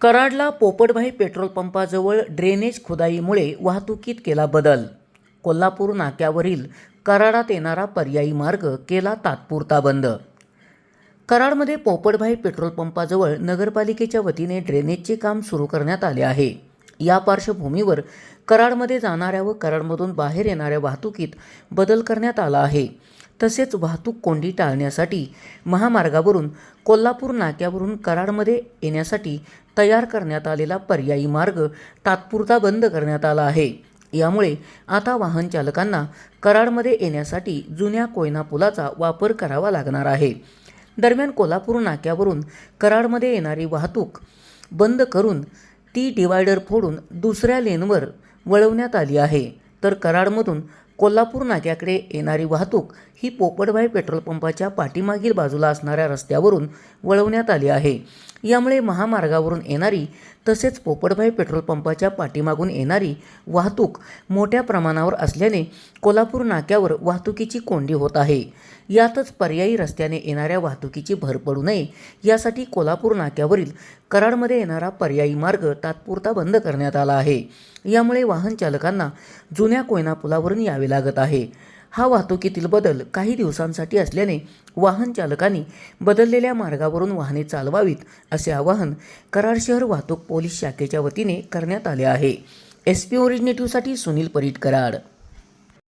कराडला पोपटभाई petrol पंपाजवळ drainage खुदाईमुळे वाहतुकीत केला बदल. कोल्हापूर नाक्यावरील कराडात येणारा पर्यायी मार्ग केला तात्पुरता बंद. कराडमध्ये पोपटभाई पेट्रोल पंपाजवळ नगरपालिकेच्या वतीने ड्रेनेजचे काम सुरू करण्यात आले आहे. या पार्श्वभूमीवर कराडमध्ये जाणाऱ्या व कराडमधून बाहेर येणाऱ्या वाहतुकीत बदल करण्यात आला आहे. तसेच वाहतूक कोंडी टाळण्यासाठी महामार्गावरून कोल्हापूर नाक्यावरून कराडमध्ये येण्यासाठी तयार करण्यात आलेला पर्यायी मार्ग तात्पुरता बंद करण्यात आला आहे. यामुळे आता वाहन चालकांना कराडमध्ये येण्यासाठी जुन्या कोयना पुलाचा वापर करावा लागणार आहे. दरम्यान कोल्हापूर नाक्यावरून कराडमध्ये येणारी वाहतूक बंद करून ती डिवायडर फोडून दुसऱ्या लेनवर वळवण्यात आली आहे. तर कराडमधून कोल्हापूर नाक्याकडे येणारी वाहतूक ही पोपटभाई पेट्रोल पंपाच्या पाठीमागील बाजूला असणाऱ्या रस्त्यावरून वळवण्यात आली आहे. यामुळे महामार्गावरून येणारी तसेच पोपटभाई पेट्रोल पंपाच्या पाठीमागून येणारी वाहतूक मोठ्या प्रमाणावर असल्याने कोल्हापूर नाक्यावर वाहतुकीची कोंडी होत आहे. यातच पर्यायी रस्त्याने येणाऱ्या वाहतुकीची भर पडू नये यासाठी कोल्हापूर नाक्यावरील कराडमध्ये येणारा पर्यायी मार्ग तात्पुरता बंद करण्यात आला आहे. यामुळे वाहन चालकांना जुन्या कोयना पुलावरून यावे लागत आहे. हा वाहतुकीतील बदल काही दिवसांसाठी असल्याने वाहन चालकांनी बदललेल्या मार्गावरून वाहने चालवावीत असे आवाहन कराड शहर वाहतूक पोलीस शाखेच्या वतीने करण्यात आले आहे. एस पी ओरिजिनेटिव्हसाठी सुनील परीट कराड.